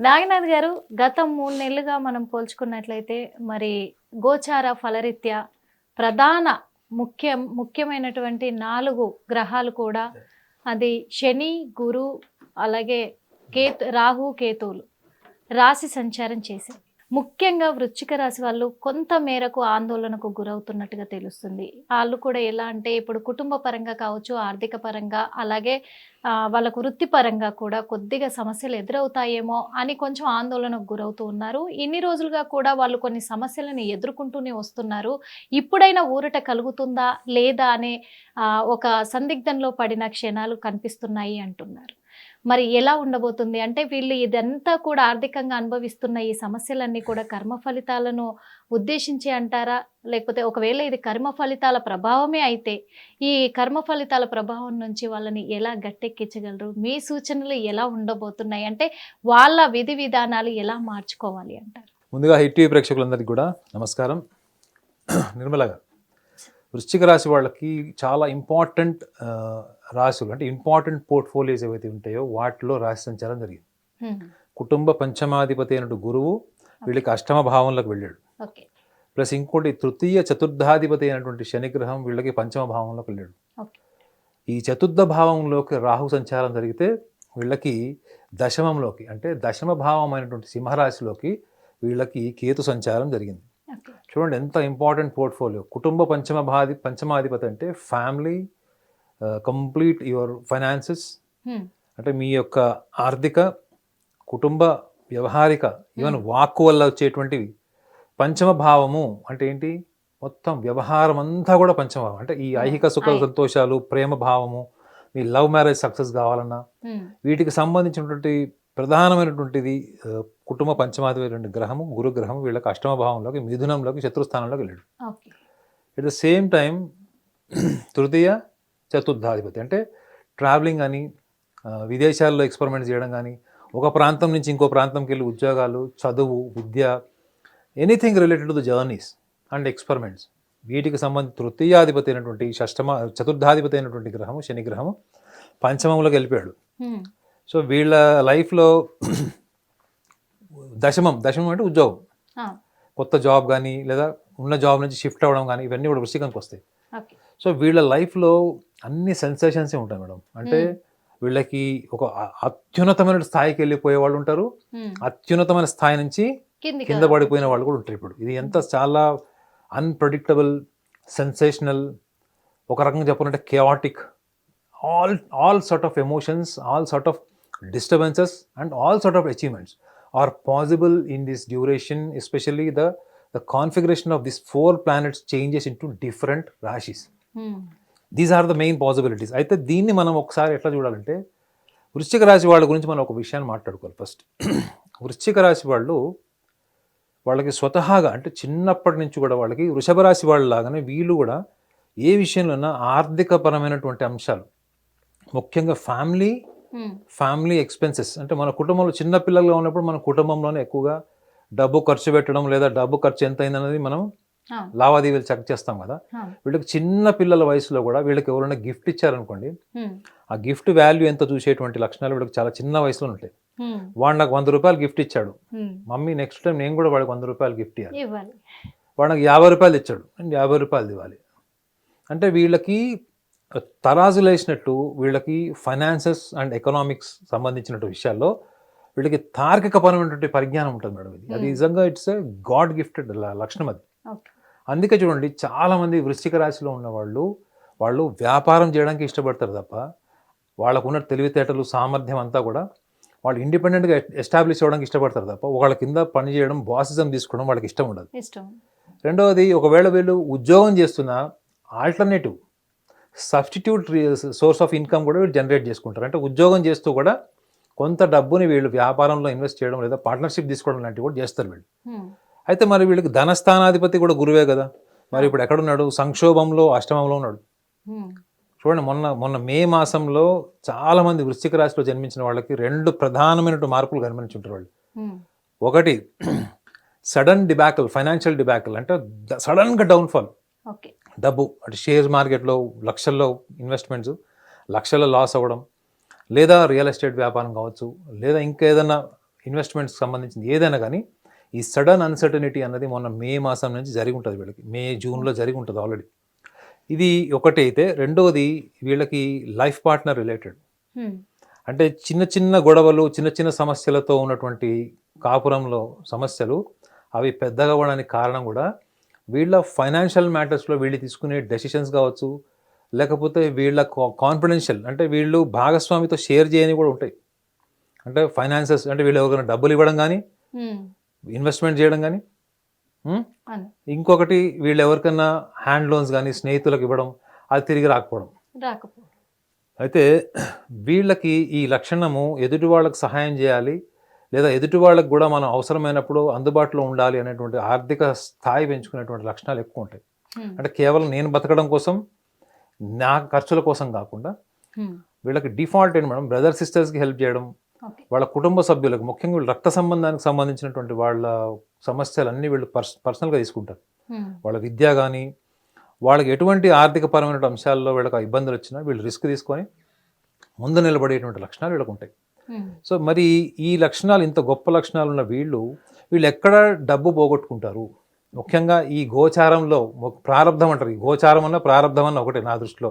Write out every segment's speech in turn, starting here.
నాగనాథ్ గారు గత మూడు నెలలుగా మనం పోల్చుకున్నట్లయితే మరి గోచార ఫలరీత్యా ప్రధాన ముఖ్య ముఖ్యమైనటువంటి నాలుగు గ్రహాలు కూడా అది శని గురు అలాగే కేతు రాహు కేతువులు రాశి సంచారం చేసి ముఖ్యంగా వృశ్చిక రాశి వాళ్ళు కొంత మేరకు ఆందోళనకు గురవుతున్నట్టుగా తెలుస్తుంది. వాళ్ళు కూడా ఎలా అంటే ఇప్పుడు కుటుంబ పరంగా కావచ్చు ఆర్థిక పరంగా అలాగే వాళ్ళకు వృత్తిపరంగా కూడా కొద్దిగా సమస్యలు ఎదురవుతాయేమో అని కొంచెం ఆందోళనకు గురవుతూ ఉన్నారు. ఇన్ని రోజులుగా కూడా వాళ్ళు కొన్ని సమస్యలను ఎదుర్కొంటూనే వస్తున్నారు. ఇప్పుడైనా ఊరట కలుగుతుందా లేదా అనే ఒక సందిగ్ధంలో పడిన క్షణాలు కనిపిస్తున్నాయి అంటున్నారు. మరి ఎలా ఉండబోతుంది? అంటే వీళ్ళు ఇదంతా కూడా ఆర్థికంగా అనుభవిస్తున్న ఈ సమస్యలన్నీ కూడా కర్మ ఫలితాలను ఉద్దేశించి అంటారా? లేకపోతే ఒకవేళ ఇది కర్మ ఫలితాల ప్రభావమే అయితే ఈ కర్మ ఫలితాల ప్రభావం నుంచి వాళ్ళని ఎలా గట్టెక్కించగలరు? మీ సూచనలు ఎలా ఉండబోతున్నాయి? అంటే వాళ్ళ విధి విధానాలు ఎలా మార్చుకోవాలి అంటారు? ముందుగా హిట్ టీవీ ప్రేక్షకులందరికీ కూడా నమస్కారం. నిర్మల గారు వృశ్చిక రాశి వాళ్ళకి చాలా ఇంపార్టెంట్ రాశులు అంటే ఇంపార్టెంట్ పోర్ట్ఫోలియోస్ ఏవైతే ఉంటాయో వాటిలో రాశి సంచారం జరిగింది. కుటుంబ పంచమాధిపతి అయినట్టు గురువు వీళ్ళకి అష్టమ భావంలోకి వెళ్ళాడు. ప్లస్ ఇంకోటి తృతీయ చతుర్థాధిపతి అయినటువంటి శనిగ్రహం వీళ్ళకి పంచమ భావంలోకి వెళ్ళాడు. ఈ చతుర్థ భావంలోకి రాహు సంచారం జరిగితే వీళ్ళకి దశమంలోకి అంటే దశమ భావం అయినటువంటి సింహరాశిలోకి వీళ్ళకి కేతు సంచారం జరిగింది. చూడండి ఎంత ఇంపార్టెంట్ పోర్ట్ఫోలియో. కుటుంబ పంచమ భాది పంచమాధిపతి అంటే ఫ్యామిలీ కంప్లీట్ యువర్ ఫైనాన్సెస్ హ్మ్. అంటే మీ యొక్క ఆర్థిక కుటుంబ వ్యవహారిక ఈవెన్ వాక్కు వల్ల వచ్చేటువంటివి పంచమ భావము అంటే ఏంటి? మొత్తం వ్యవహారం అంతా కూడా పంచమభావం అంటే ఈ ఐహిక సుఖ సంతోషాలు ప్రేమ భావము మీ లవ్ మ్యారేజ్ సక్సెస్ కావాలన్నా. వీటికి సంబంధించినటువంటి ప్రధానమైనటువంటిది కుటుంబ పంచమాధిపతి గ్రహము గురుగ్రహం వీళ్ళకి అష్టమ భావంలోకి మిథునంలోకి శత్రుస్థానంలోకి వెళ్ళాడు ఎట్ ద సేమ్ టైం తృతీయ చతుర్థాధిపతి. అంటే ట్రావెలింగ్ అని విదేశాల్లో ఎక్స్పెరిమెంట్ చేయడం కానీ ఒక ప్రాంతం నుంచి ఇంకో ప్రాంతంకి వెళ్ళి ఉద్యోగాలు చదువు విద్య anything related to the journeys and experiments. వీటికి సంబంధించి తృతీయాధిపతి అయినటువంటి షష్టమ చతుర్థాధిపతి అయినటువంటి గ్రహము శని గ్రహము పంచమంలోకి వెళ్ళిపోయాడు. సో వీళ్ళ లైఫ్లో దశమం దశమం అంటే ఉద్యోగం. కొత్త జాబ్ కానీ లేదా ఉన్న జాబ్ నుంచి షిఫ్ట్ అవ్వడం కానీ ఇవన్నీ కూడా వృశ్చికంకి వస్తాయి. సో వీళ్ళ లైఫ్లో అన్ని సెన్సేషన్సే ఉంటాయి మేడం. అంటే వీళ్ళకి ఒక అత్యున్నతమైన స్థాయికి వెళ్ళిపోయే వాళ్ళు ఉంటారు. అత్యున్నతమైన స్థాయి నుంచి కింద పడిపోయిన వాళ్ళు కూడా ఉంటారు ఇప్పుడు. ఇది ఎంత చాలా అన్ప్రెడిక్టబుల్ సెన్సేషనల్ ఒక రకంగా చెప్పాలంటే chaotic all all sort of emotions all sort of disturbances and all sort of achievements are possible in this duration especially the the configuration of this four planets changes into different రాశిస్ హ్మ్. These are the main possibilities అయితే దీన్ని మనం ఒకసారి ఎట్లా చూడాలంటే వృశ్చిక రాశి వాళ్ళ గురించి మనం ఒక విషయాన్ని మాట్లాడుకోవాలి ఫస్ట్ వృశ్చిక రాశి వాళ్ళు వాళ్ళకి స్వతహాగా అంటే చిన్నప్పటి నుంచి కూడా వాళ్ళకి వృషభ రాశి వాళ్ళ లాగానే వీళ్ళు కూడా ఏ విషయంలోనైనా ఆర్థికపరమైనటువంటి అంశాలు ముఖ్యంగా ఫ్యామిలీ. ఫ్యామిలీ ఎక్స్పెన్సెస్ అంటే మన కుటుంబంలో చిన్న పిల్లలుగా ఉన్నప్పుడు మన కుటుంబంలోనే ఎక్కువగా డబ్బు ఖర్చు పెట్టడం లేదా డబ్బు ఖర్చు ఎంత అయిందన్నది మనం లావాదేవీలు చెక్ చేస్తాం కదా. వీళ్ళకి చిన్న పిల్లల వయసులో కూడా వీళ్ళకి ఎవరైనా గిఫ్ట్ ఇచ్చారనుకోండి. ఆ గిఫ్ట్ వాల్యూ ఎంత చూసేటువంటి లక్షణాలు వీళ్ళకి చాలా చిన్న వయసులో ఉంటాయి. వాడు నాకు వంద రూపాయలు గిఫ్ట్ ఇచ్చాడు. మమ్మీ నెక్స్ట్ టైం నేను కూడా వాడికి వంద రూపాయలు గిఫ్ట్ ఇవ్వాలి. వాడు నాకు యాభై రూపాయలు ఇచ్చాడు. నేను యాభై రూపాయలు ఇవ్వాలి. అంటే వీళ్ళకి తరాజులు వేసినట్టు వీళ్ళకి ఫైనాన్సెస్ అండ్ ఎకనామిక్స్ సంబంధించినట్టు విషయాల్లో వీళ్ళకి తార్కికపరమైనటువంటి పరిజ్ఞానం ఉంటుంది మేడం ఇది. అది. నిజంగా ఇట్స్ గాడ్ గిఫ్టెడ్ లక్షణం అది. అందుకే చూడండి చాలా మంది వృశ్చిక రాశిలో ఉన్న వాళ్ళు వాళ్ళు వ్యాపారం చేయడానికి ఇష్టపడతారు తప్ప వాళ్ళకున్న తెలివితేటలు సామర్థ్యం అంతా కూడా వాళ్ళు ఇండిపెండెంట్గా ఎస్టాబ్లిష్ అవ్వడానికి ఇష్టపడతారు తప్ప వాళ్ళ కింద పని చేయడం బాసిజం తీసుకోవడం వాళ్ళకి ఇష్టం ఉండదు. ఇష్టం. రెండవది ఒకవేళ వీళ్ళు ఉద్యోగం చేస్తున్న alternative substitute source of income కూడా వీళ్ళు జనరేట్ చేసుకుంటారు. అంటే ఉద్యోగం చేస్తూ కూడా కొంత డబ్బుని వీళ్ళు వ్యాపారంలో ఇన్వెస్ట్ చేయడం లేదా పార్ట్నర్షిప్ తీసుకోవడం లాంటివి కూడా చేస్తారు వీళ్ళు. అయితే మరి వీళ్ళకి ధనస్థానాధిపతి కూడా గురువే కదా. మరి ఇప్పుడు ఎక్కడున్నాడు? సంక్షోభంలో అష్టమంలో ఉన్నాడు. చూడండి మొన్న మొన్న మే మాసంలో చాలా మంది వృశ్చిక రాశిలో జన్మించిన వాళ్ళకి రెండు ప్రధానమైన మార్పులు కనిపించుంటారు వాళ్ళు. ఒకటి సడన్ డిబాకల్ ఫైనాన్షియల్ డిబాకల్ అంటే సడన్గా డౌన్ఫాల్. డబ్బు అంటే షేర్ మార్కెట్లో లక్షల్లో ఇన్వెస్ట్మెంట్స్ లక్షల్లో లాస్ అవ్వడం లేదా రియల్ ఎస్టేట్ వ్యాపారం కావచ్చు లేదా ఇంకా ఏదైనా ఇన్వెస్ట్మెంట్స్ సంబంధించింది ఏదైనా కానీ ఈ సడన్ అన్సర్టనిటీ అన్నది మొన్న మే మాసం నుంచి జరిగి ఉంటుంది వీళ్ళకి మే జూన్లో జరిగి ఉంటుంది ఆల్రెడీ ఇది ఒకటి అయితే రెండవది వీళ్ళకి లైఫ్ పార్ట్నర్ రిలేటెడ్. అంటే చిన్న చిన్న గొడవలు చిన్న చిన్న సమస్యలతో ఉన్నటువంటి కాపురంలో సమస్యలు అవి పెద్దగా అవ్వడానికి కారణం కూడా వీళ్ళ ఫైనాన్షియల్ మ్యాటర్స్లో వీళ్ళు తీసుకునే డెసిషన్స్ కావచ్చు లేకపోతే వీళ్ళ కాన్ఫిడెన్షియల్ అంటే వీళ్ళు భాగస్వామితో షేర్ చేయని కూడా ఉంటాయి అంటే ఫైనాన్సెస్ అంటే వీళ్ళు ఎవరికైనా డబ్బులు ఇవ్వడం కానీ. ఇన్వెస్ట్మెంట్ చేయడం కానీ ఇంకొకటి వీళ్ళు ఎవరికైనా హ్యాండ్ లోన్స్ కానీ స్నేహితులకు ఇవ్వడం అది తిరిగి రాకపోవడం. రాకపో అయితే వీళ్ళకి ఈ లక్షణము ఎదుటి వాళ్ళకి సహాయం చేయాలి లేదా ఎదుటి వాళ్ళకి కూడా మనం అవసరమైనప్పుడు అందుబాటులో ఉండాలి అనేటువంటి ఆర్థిక స్థాయి పెంచుకునేటువంటి లక్షణాలు ఎక్కువ ఉంటాయి. అంటే కేవలం నేను బతకడం కోసం నా ఖర్చుల కోసం కాకుండా. వీళ్ళకి డిఫాల్ట్ ఏంటి మేడం? బ్రదర్ సిస్టర్స్కి హెల్ప్ చేయడం వాళ్ళ కుటుంబ సభ్యులకు ముఖ్యంగా వీళ్ళు రక్త సంబంధానికి సంబంధించినటువంటి వాళ్ళ సమస్యలన్నీ వీళ్ళు పర్స్ పర్సనల్గా తీసుకుంటారు. వాళ్ళ విద్య కానీ వాళ్ళకి ఎటువంటి ఆర్థికపరమైన అంశాల్లో వీళ్ళకి ఇబ్బందులు వచ్చినా వీళ్ళు రిస్క్ తీసుకొని ముందు నిలబడేటువంటి లక్షణాలు వీళ్ళకు ఉంటాయి. సో మరి ఈ లక్షణాలు ఇంత గొప్ప లక్షణాలు ఉన్న వీళ్ళు వీళ్ళు ఎక్కడ డబ్బు పోగొట్టుకుంటారు ముఖ్యంగా ఈ గోచారంలో ప్రారంధం అంటారు ఈ గోచారం అన్న ప్రారంధం అన్న ఒకటే నా దృష్టిలో.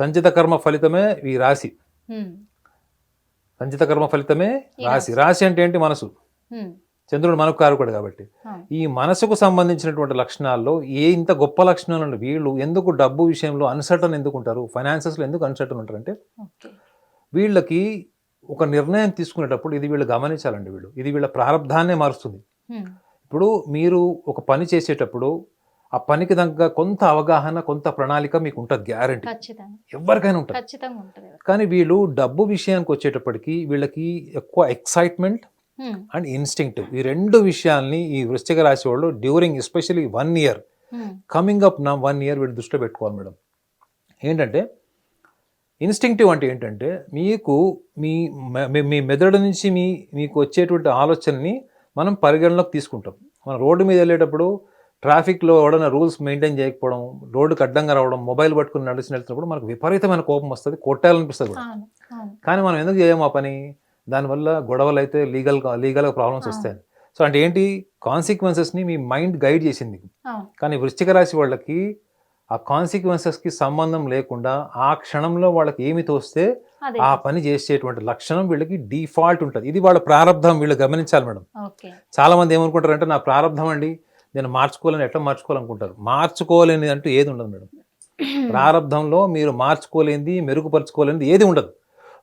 సంచిత కర్మ ఫలితమే ఈ రాశి. సంచిత కర్మ ఫలితమే రాశి. రాశి. అంటే ఏంటి? మనసు. చంద్రుడు మనకు కారుకోడు కాబట్టి. ఈ మనసుకు సంబంధించినటువంటి లక్షణాల్లో ఏ ఇంత గొప్ప లక్షణాలు వీళ్ళు ఎందుకు డబ్బు విషయంలో అన్సర్టన్ ఎందుకు ఉంటారు? ఫైనాన్సెస్లో ఎందుకు అన్సర్టన్ ఉంటారు అంటే వీళ్ళకి ఒక నిర్ణయం తీసుకునేటప్పుడు ఇది వీళ్ళు గమనించాలండి వీళ్ళు. ఇది వీళ్ళ ప్రారంధాన్నే మారుస్తుంది. ఇప్పుడు మీరు ఒక పని చేసేటప్పుడు ఆ పనికి తగ్గ కొంత అవగాహన కొంత ప్రణాళిక మీకు ఉంటుంది గ్యారంటీ ఎవరికైనా ఉంటుంది. కానీ వీళ్ళు డబ్బు విషయానికి వచ్చేటప్పటికి వీళ్ళకి ఎక్కువ ఎక్సైట్మెంట్. అండ్ ఇన్స్టింక్టివ్ ఈ రెండు విషయాల్ని ఈ వృశ్చిక రాశి వాళ్ళు during especially one year. Coming up నా వన్ ఇయర్ వీళ్ళు దృష్టిలో పెట్టుకోవాలి మేడం. ఏంటంటే ఇన్స్టింక్టివ్ అంటే ఏంటంటే మీకు మీ మె- మీ- మీ మెదడు నుంచి మీ మీకు వచ్చేటువంటి ఆలోచనని మనం పరిగణలోకి తీసుకుంటాం. మనం రోడ్డు మీద వెళ్ళేటప్పుడు ట్రాఫిక్లో ఎవడైనా రూల్స్ మెయింటైన్ చేయకపోవడం రోడ్డుకి అడ్డంగా రావడం మొబైల్ పట్టుకుని నడిచి వెళ్తున్నప్పుడు మనకు విపరీతమైన కోపం వస్తుంది కొట్టాలనిపిస్తుంది కూడా. కానీ మనం ఎందుకు చేయము ఆ పని? దానివల్ల గొడవలు అయితే లీగల్ లీగల్గా ప్రాబ్లమ్స్ వస్తాయి. సో అంటే ఏంటి? కాన్సిక్వెన్సెస్ని మీ మైండ్ గైడ్ చేసింది. కానీ వృశ్చిక రాశి వాళ్ళకి ఆ కాన్సిక్వెన్సెస్కి సంబంధం లేకుండా ఆ క్షణంలో వాళ్ళకి ఏమి తోస్తే ఆ పని చేసేటువంటి లక్షణం వీళ్ళకి డిఫాల్ట్ ఉంటుంది. ఇది వాళ్ళ ప్రారంధం వీళ్ళు గమనించాలి మేడం. చాలా మంది ఏమనుకుంటారు అంటే నా ప్రారంధం అండి నేను మార్చుకోవాలని ఎట్లా మార్చుకోవాలనుకుంటారు? మార్చుకోలేనిది అంటూ ఏది ఉండదు మేడం. ప్రారంధంలో మీరు మార్చుకోలేనిది మెరుగుపరచుకోలేనిది ఏది ఉండదు.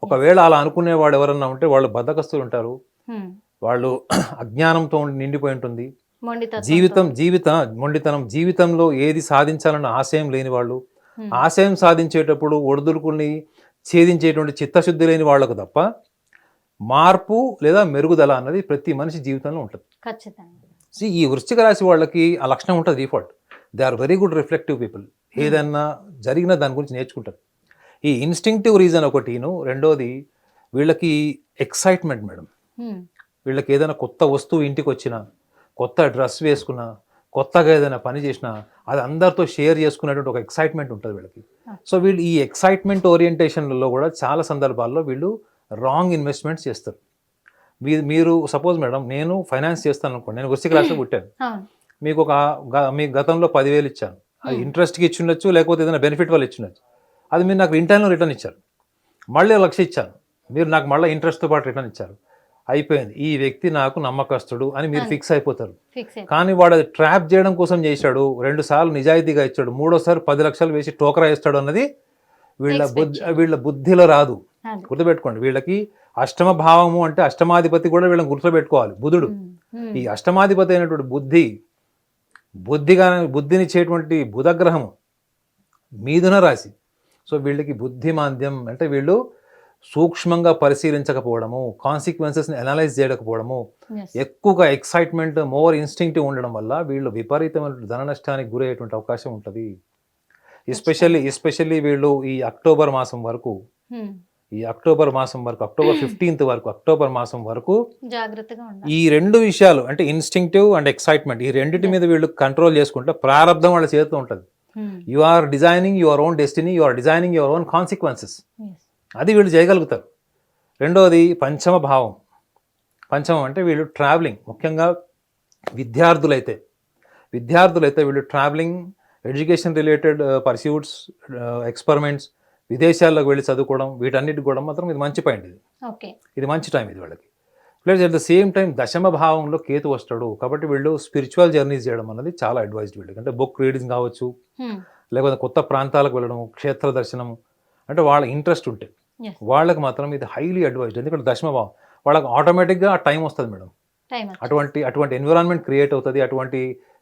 ఒకవేళ అలా అనుకునేవాడు ఎవరన్నా ఉంటే వాళ్ళు బద్దకస్తులు ఉంటారు. వాళ్ళు అజ్ఞానంతో నిండిపోయి ఉంటుంది. జీవితం జీవిత మొండితనం జీవితంలో ఏది సాధించాలన్న ఆశయం లేని వాళ్ళు. ఆశయం సాధించేటప్పుడు ఒడిదుడుకుల్ని ఛేదించేటువంటి చిత్తశుద్ధి లేని వాళ్ళకు తప్ప మార్పు లేదా మెరుగుదల అన్నది ప్రతి మనిషి జీవితంలో ఉంటుంది. ఖచ్చితంగా. ఈ వృశ్చిక రాశి వాళ్ళకి ఆ లక్షణం ఉంటుంది default they are very good reflective people ఏదన్నా జరిగినా దాని గురించి నేర్చుకుంటారు. ఈ ఇన్స్టింక్టివ్ రీజన్ ఒకటిను రెండోది వీళ్ళకి ఎక్సైట్మెంట్ మేడం హ్మ్. వీళ్ళకి ఏదైనా కొత్త వస్తువు ఇంటికి వచ్చినా కొత్త డ్రెస్ వేసుకున్నా కొత్తగా ఏదైనా పని చేసినా అది అందరితో షేర్ చేసుకునేటువంటి ఒక ఎక్సైట్మెంట్ ఉంటుంది వీళ్ళకి. సో వీళ్ళు ఈ ఎక్సైట్మెంట్ ఓరియంటేషన్లలో కూడా చాలా సందర్భాల్లో వీళ్ళు రాంగ్ ఇన్వెస్ట్మెంట్స్ చేస్తారు. మీరు మీరు సపోజ్ మేడం నేను ఫైనాన్స్ చేస్తాను అనుకోండి నేను వృశ్చిక రాశిలో పుట్టాను. మీకు ఒక మీ గతంలో పదివేలు ఇచ్చాను. అది. ఇంట్రెస్ట్కి ఇచ్చిండొచ్చు లేకపోతే ఏదైనా బెనిఫిట్ వల్ల ఇచ్చిండొచ్చు. అది మీరు నాకు రిటర్న్లో రిటర్న్ ఇచ్చారు. మళ్ళీ లక్ష ఇచ్చాను. మీరు నాకు మళ్ళీ ఇంట్రెస్ట్తో పాటు రిటర్న్ ఇచ్చారు. అయిపోయింది. ఈ వ్యక్తి నాకు నమ్మకస్తుడు అని మీరు. ఫిక్స్ అయిపోతారు. కానీ వాడు అది ట్రాప్ చేయడం కోసం చేశాడు రెండు సార్లు నిజాయితీగా ఇచ్చాడు మూడోసారి పది లక్షలు వేసి టోకరా ఇస్తాడు అన్నది వీళ్ళ బుద్ధి. వీళ్ళ బుద్ధిలో రాదు. గుర్తుపెట్టుకోండి వీళ్ళకి అష్టమ భావము అంటే అష్టమాధిపతి కూడా వీళ్ళని గుర్తుపెట్టుకోవాలి బుధుడు. ఈ అష్టమాధిపతి అయినటువంటి బుద్ధి బుద్ధిగా బుద్ధినిచ్చేటువంటి బుధగ్రహము మీదున రాశి సో వీళ్ళకి బుద్ధిమాంద్యం అంటే వీళ్ళు సూక్ష్మంగా పరిశీలించకపోవడము కాన్సిక్వెన్సెస్ని అనలైజ్ చేయకపోవడము. ఎక్కువగా ఎక్సైట్మెంట్ మోర్ ఇన్స్టింక్టివ్ ఉండడం వల్ల వీళ్ళు విపరీతమైన ధన నష్టానికి గురయ్యేటువంటి అవకాశం ఉంటుంది ఎస్పెషల్లీ ఎస్పెషల్లీ వీళ్ళు ఈ అక్టోబర్ మాసం వరకు హ్మ్. ఈ అక్టోబర్ మాసం వరకు అక్టోబర్ ఫిఫ్టీన్త్ వరకు అక్టోబర్ మాసం వరకు జాగ్రత్తగా ఈ రెండు విషయాలు అంటే ఇన్స్టింక్టివ్ అండ్ ఎక్సైట్మెంట్ ఈ రెండింటి మీద వీళ్ళు కంట్రోల్ చేసుకుంటే ప్రారంభం వాళ్ళ చేతిలో ఉంటుంది. You are designing your own destiny you are designing your own consequences. అది వీళ్ళు చేయగలుగుతారు. రెండవది పంచమ భావం. పంచమం అంటే వీళ్ళు ట్రావెలింగ్ ముఖ్యంగా విద్యార్థులైతే. విద్యార్థులైతే వీళ్ళు travelling education related pursuits experiments విదేశాల్లోకి వెళ్ళి చదువుకోవడం వీటన్నిటికి కూడా మాత్రం ఇది మంచి పాయింట్ ఇది. ఓకే. ఇది మంచి టైం ఇది వాళ్ళకి. Plus at the same time దశమ భావంలో కేతు వస్తాడు. కాబట్టి వీళ్ళు స్పిరిచువల్ జర్నీస్ చేయడం అన్నది చాలా అడ్వైజ్డ్ వీళ్ళకి. అంటే బుక్ రీడింగ్ కావచ్చు హ్మ్. లేకపోతే కొత్త ప్రాంతాలకు వెళ్ళడం క్షేత్ర దర్శనం అంటే వాళ్ళ ఇంట్రెస్ట్ ఉంటే. వాళ్ళకి మాత్రం ఇది హైలీ అడ్వైజ్డ్ ఎందుకంటే దశమ భావం వాళ్ళకి ఆటోమేటిక్గా ఆ టైం వస్తుంది మేడం. అటువంటి అటువంటి ఎన్విరాన్మెంట్ క్రియేట్ అవుతుంది అటువంటి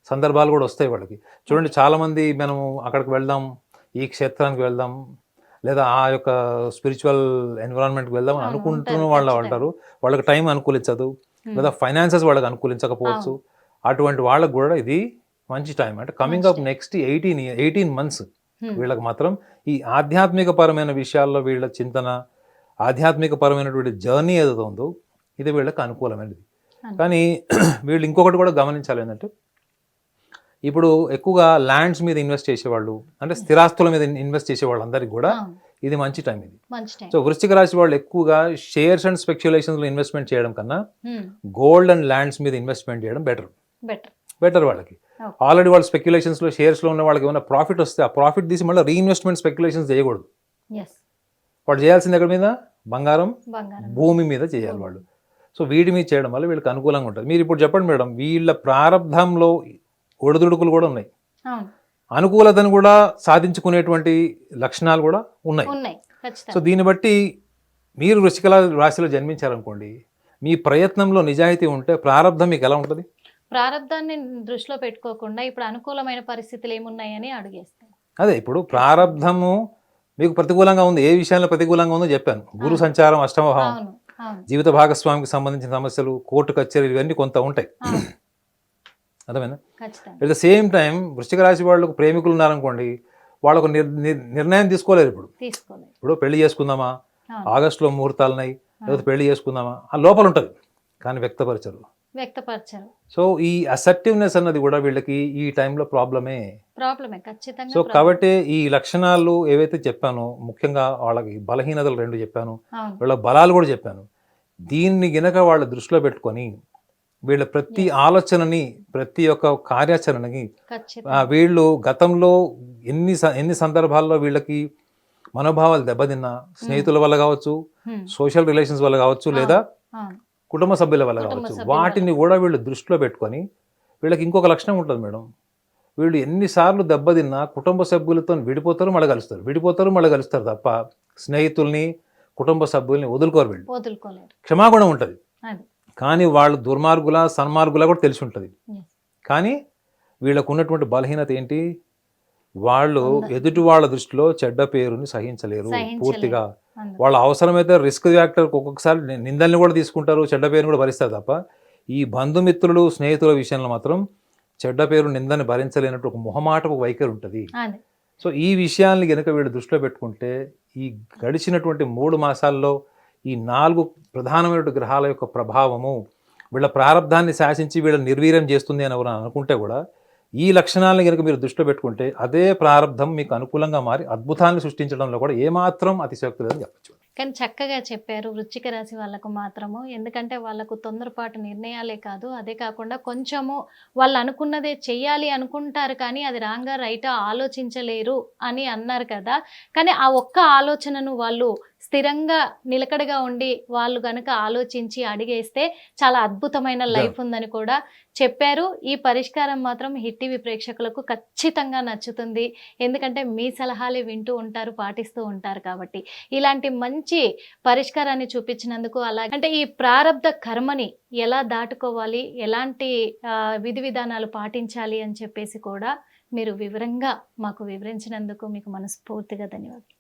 సందర్భాలు కూడా వస్తాయి వాళ్ళకి. చూడండి చాలామంది మనం అక్కడికి వెళ్దాం ఈ క్షేత్రానికి వెళ్దాం లేదా ఆ యొక్క స్పిరిచువల్ ఎన్విరాన్మెంట్కి వెళ్దాం అని అవును, అనుకుంటున్న వాళ్ళు. ఉంటారు వాళ్ళకి టైం అనుకూలించదు. లేదా ఫైనాన్సెస్ వాళ్ళకి అనుకూలించకపోవచ్చు అటువంటి వాళ్ళకు కూడా ఇది మంచి టైం అంటే coming up. Next eighteen eighteen months. వీళ్ళకి మాత్రం ఈ ఆధ్యాత్మిక పరమైన విషయాల్లో వీళ్ళ చింతన ఆధ్యాత్మిక పరమైనటువంటి జర్నీ ఏదైతే ఉందో ఇది వీళ్ళకి అనుకూలమైనది అను- కానీ వీళ్ళు ఇంకొకటి కూడా గమనించాలి ఏంటంటే ఇప్పుడు ఎక్కువగా ల్యాండ్స్ మీద ఇన్వెస్ట్ చేసేవాళ్ళు అంటే స్థిరాస్తుల మీద ఇన్వెస్ట్ చేసే వాళ్ళందరికీ కూడా. ఇది మంచి టైం ఇది. సో వృశ్చిక రాశి వాళ్ళు ఎక్కువగా షేర్స్ అండ్ స్పెక్యులేషన్స్లో ఇన్వెస్ట్మెంట్ చేయడం కన్నా. గోల్డ్ అండ్ ల్యాండ్స్ మీద ఇన్వెస్ట్మెంట్ చేయడం బెటర్ బెటర్ బెటర్ వాళ్ళకి. ఆల్రెడీ వాళ్ళు స్పెక్యులేషన్స్లో షేర్స్లో ఉన్న వాళ్ళకి ఏమైనా ప్రాఫిట్ వస్తే ఆ ప్రాఫిట్ తీసి మళ్ళీ రీఇన్వెస్ట్మెంట్ స్పెక్యులేషన్స్ చేయకూడదు. వాళ్ళు చేయాల్సింది ఎక్కడ మీద? బంగారం బంగారం. భూమి మీద చేయాలి వాళ్ళు. సో వీటి మీద చేయడం వల్ల వీళ్ళకి అనుకూలంగా ఉంటుంది. మీరు ఇప్పుడు చెప్పండి మేడం వీళ్ళ ప్రారంభంలో ఒడిదుడుకులు కూడా ఉన్నాయి. అనుకూలతను కూడా సాధించుకునేటువంటి లక్షణాలు కూడా ఉన్నాయి. సో దీన్ని బట్టి మీరు వృశ్చిక రాశిలో జన్మించారనుకోండి మీ ప్రయత్నంలో నిజాయితీ ఉంటే ప్రారంభం మీకు ఎలా ఉంటుంది? ప్రారంధాన్ని దృష్టిలో పెట్టుకోకుండా ఇప్పుడు అనుకూలమైన పరిస్థితులు ఏమున్నాయని అడిగేస్తాం అదే ఇప్పుడు ప్రారంధము మీకు ప్రతికూలంగా ఉంది ఏ విషయంలో ప్రతికూలంగా ఉందో చెప్పాను. గురు సంచారం అష్టమ భావం అవును అవును. జీవిత భాగస్వామికి సంబంధించిన సమస్యలు కోర్టు కచేరీలు ఇవన్నీ కొంత ఉంటాయి. ఖచ్చితంగా. ఎట్ ద సేమ్ టైం వృశ్చిక రాశి వాళ్ళకు ప్రేమికులు ఉన్నారనుకోండి వాళ్ళకు నిర్ నిర్- నిర్ణయం తీసుకోలేరు ఇప్పుడు. ఇప్పుడు పెళ్ళి చేసుకుందామా? ఆగస్టులో ముహూర్తాలు ఉన్నాయి లేకపోతే పెళ్ళి చేసుకుందామా? ఆ లోపల ఉంటుంది కానీ వ్యక్తపరచరు. వ్యక్తపరచరు. సో ఈ అసెప్టివ్నెస్ అన్నది కూడా వీళ్ళకి ఈ టైంలో ప్రాబ్లమే. ప్రాబ్లమే ఖచ్చితంగా సో. కాబట్టి ఈ లక్షణాలు ఏవైతే చెప్పానో ముఖ్యంగా వాళ్ళకి బలహీనతలు రెండు చెప్పాను వీళ్ళ బలాలు కూడా చెప్పాను దీన్ని గినక వాళ్ళ దృష్టిలో పెట్టుకొని వీళ్ళ ప్రతి. ఆలోచనని ప్రతి ఒక్క కార్యాచరణని వీళ్ళు గతంలో ఎన్ని ఎన్ని సందర్భాల్లో వీళ్ళకి మనోభావాలు దెబ్బతిన్నా స్నేహితుల వల్ల కావచ్చు హ్మ్. సోషల్ రిలేషన్స్ వల్ల కావచ్చు లేదా కుటుంబ సభ్యుల వల్ల కావచ్చు వాటిని కూడా వీళ్ళు దృష్టిలో పెట్టుకొని వీళ్ళకి ఇంకొక లక్షణం ఉంటుంది మేడం. వీళ్ళు ఎన్నిసార్లు దెబ్బతిన్నా కుటుంబ సభ్యులతో విడిపోతారు మళ్ళీ కలుస్తారు. విడిపోతారు మళ్ళీ కలుస్తారు తప్ప స్నేహితుల్ని కుటుంబ సభ్యుల్ని వదులుకోరు వీళ్ళు. క్షమాగుణం ఉంటుంది. కానీ వాళ్ళు దుర్మార్గుల సన్మార్గుల కూడా తెలిసి ఉంటుంది. కానీ వీళ్ళకు ఉన్నటువంటి బలహీనత ఏంటి? వాళ్ళు ఎదుటి వాళ్ళ దృష్టిలో చెడ్డ పేరుని సహించలేరు. పూర్తిగా. వాళ్ళ అవసరమైతే రిస్క్ ఫ్యాక్టర్ ఒక్కొక్కసారి నిందల్ని కూడా తీసుకుంటారు చెడ్డ పేరుని కూడా భరిస్తారు తప్ప. ఈ బంధుమిత్రులు స్నేహితుల విషయంలో మాత్రం చెడ్డ పేరు నిందని భరించలేనట్టు ఒక మొహమాటపు వైఖరి ఉంటుంది. సో ఈ విషయాల్ని గనుక వీళ్ళు దృష్టిలో పెట్టుకుంటే ఈ గడిచినటువంటి మూడు మాసాల్లో ఈ నాలుగు ప్రధానమైన గ్రహాల యొక్క ప్రభావము వీళ్ళ ప్రారంధాన్ని శాసించి వీళ్ళ నిర్వీర్యం చేస్తుంది అని ఎవరు అనుకుంటే కూడా ఈ లక్షణాలను కనుక మీరు దృష్టిలో పెట్టుకుంటే అదే ప్రారంధం మీకు అనుకూలంగా మారి అద్భుతాన్ని సృష్టించడంలో కూడా ఏమాత్రం అతిశక్తి లేదని చెప్పచ్చు. కానీ చక్కగా చెప్పారు వృచ్చిక రాశి వాళ్ళకు మాత్రము. ఎందుకంటే వాళ్ళకు తొందరపాటు నిర్ణయాలే కాదు. అదే కాకుండా కొంచెము వాళ్ళు అనుకున్నదే చెయ్యాలి అనుకుంటారు కానీ అది రాంగా రైటా ఆలోచించలేరు అని అన్నారు కదా. కానీ ఆ ఒక్క ఆలోచనను వాళ్ళు స్థిరంగా నిలకడగా ఉండి వాళ్ళు గనుక ఆలోచించి అడిగేస్తే చాలా అద్భుతమైన లైఫ్ ఉందని కూడా చెప్పారు. ఈ పరిష్కారం మాత్రం హిట్ టీవీ ప్రేక్షకులకు ఖచ్చితంగా నచ్చుతుంది. ఎందుకంటే మీ సలహాలే వింటూ ఉంటారు పాటిస్తూ ఉంటారు కాబట్టి. ఇలాంటి మంచి పరిష్కారాన్ని చూపించినందుకు అలాగే అంటే ఈ ప్రారంధ కర్మని ఎలా దాటుకోవాలి ఎలాంటి విధి విధానాలు పాటించాలి అని చెప్పేసి కూడా మీరు వివరంగా మాకు వివరించినందుకు మీకు మనస్ఫూర్తిగా ధన్యవాదాలు.